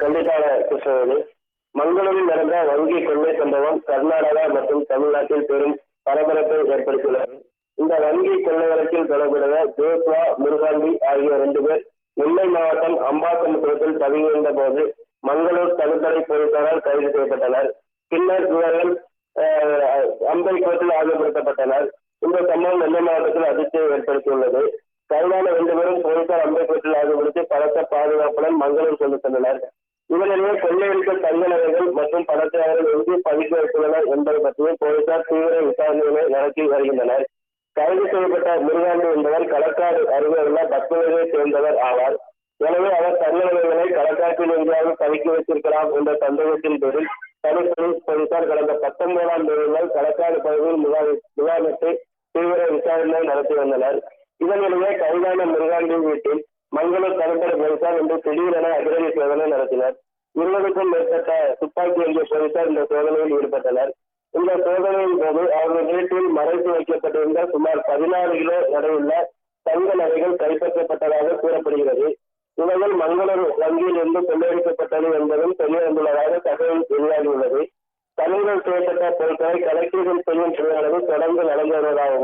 கண்டிப்பாக கிருஷ்ணவேணி மங்களூரில் நடந்த வங்கி கொள்ளை சம்பவம் கர்நாடகா மற்றும் தமிழ்நாட்டில் பெரும் பரபரப்பை ஏற்படுத்தியுள்ளது. இந்த வங்கி கொள்ளை வழக்கில் தொடர்புடைய ஜோஸ்வா முருகாந்தி ஆகிய ரெண்டு பேர் நெல்லை மாவட்டம் அம்பாசமுத்திரத்தில் பதுங்கியிருந்த போது மங்களூர் தடுப்படை போலீசாரால் கைது செய்யப்பட்டனர். பின்னர் இவர்கள் அம்பை கோட்டில் ஆஜர்படுத்தப்பட்டனர். இந்த சம்பவம் நெல்லை மாவட்டத்தில் அதிர்ச்சியை ஏற்படுத்தியுள்ளது. கைதான ரெண்டு பேரும் போலீசார் அம்பை கோர்ட்டில் பலத்த பாதுகாப்புடன் மங்களூர் கொண்டு சென்றனர். இதனிடையே கொள்ளையடிக்க தங்கநகைகள் மற்றும் பணத்தை அவர்கள் எங்கு பதுக்கி வைத்துள்ளனர் என்பது பற்றியும் போலீசார் தீவிர விசாரணைகளை நடத்தி வருகின்றனர். கைது செய்யப்பட்ட முருகாண்டி என்பவர் களக்காடு அருகே உள்ள பத்மநகரை சேர்ந்தவர் ஆவார். எனவே அவர் தங்கநகைகளை களக்காட்டில் எங்கேயாவது பதுக்கி வைத்திருக்கலாம் என்ற சந்தேகத்தின் பேரில் தனி போலீசார் கடந்த பத்தொன்பதாம் தேதி முதல் களக்காடு பகுதியில் முகாமி- முகாமிட்டு தீவிர விசாரணை நடத்தி வந்தனர். இதனிடையே கைதான முருகாண்டி வீட்டில் மங்களூர் கடற்படை போலீசார் இன்று திடீரென அதிரடி சோதனை நடத்தினர். இருபதுக்கும் மேற்பட்ட துப்பாக்கி ஏந்திய போலீசார் இந்த சோதனையில் ஈடுபட்டனர். இந்த சோதனையின் போது அவர்கள் வீட்டில் மறைத்து வைக்கப்பட்டிருந்த சுமார் பதினாறு கிலோ எடையுள்ள தங்க நகைகள் கைப்பற்றப்பட்டதாக கூறப்படுகிறது. இவர்கள் மங்களூர் வங்கியில் இருந்து கொள்ளையடிக்கப்பட்டது என்பதும் தெரிய வந்துள்ளதாக தகவல் வெளியாகியுள்ளது. பறிமுதல் செய்யப்பட்ட பொருட்களை கலெக்டர்கள் செய்யும் பணியானது தொடர்ந்து நடந்து வருவதாகவும்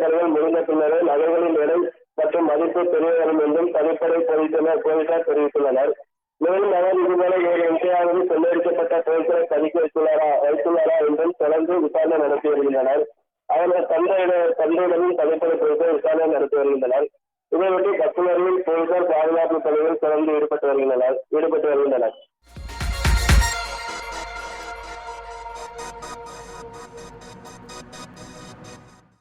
கருவல் முடிந்த பின்னரே நகைகளின் எடை மற்றும் மதிப்பு தெரிய வரும் என்றும் தனிப்படை போலீசார் போலீசார் தெரிவித்துள்ளனர். மேலும் அவர் இதுபோல ஏழு எண்டையாவது கொள்ளையடிக்கப்பட்ட பொருட்களை பதுக்கி வைத்துள்ளாரா வைத்துள்ளாரா என்றும் தொடர்ந்து விசாரணை நடத்தி வருகின்றனர். அவரது தந்தையிட தந்தையிடமும் தனிப்படை பொருட்கள் விசாரணை நடத்தி வருகின்றனர். இதையொட்டி பத்துலரில் போலீசார் பாதுகாப்பு பணிகள் தொடர்ந்து ஈடுபட்டு வருகின்றனர் ஈடுபட்டு வருகின்றனர்.